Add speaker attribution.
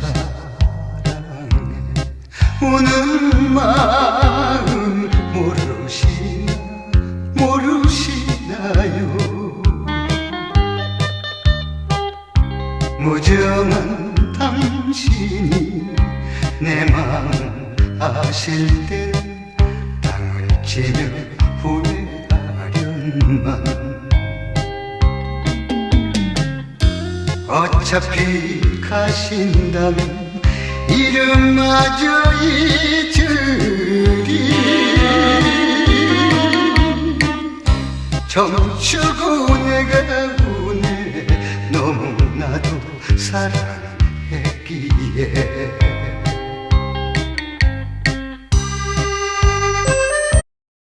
Speaker 1: 사랑해 우는 마음 모르시나 모르시나요? 무정한 당신이 내 마음 아실 때 땅을 치며 후회하련만. 어차피 가신다면 이름마저 잊으리 멈추고 내가 우네 너무나도 사랑했기에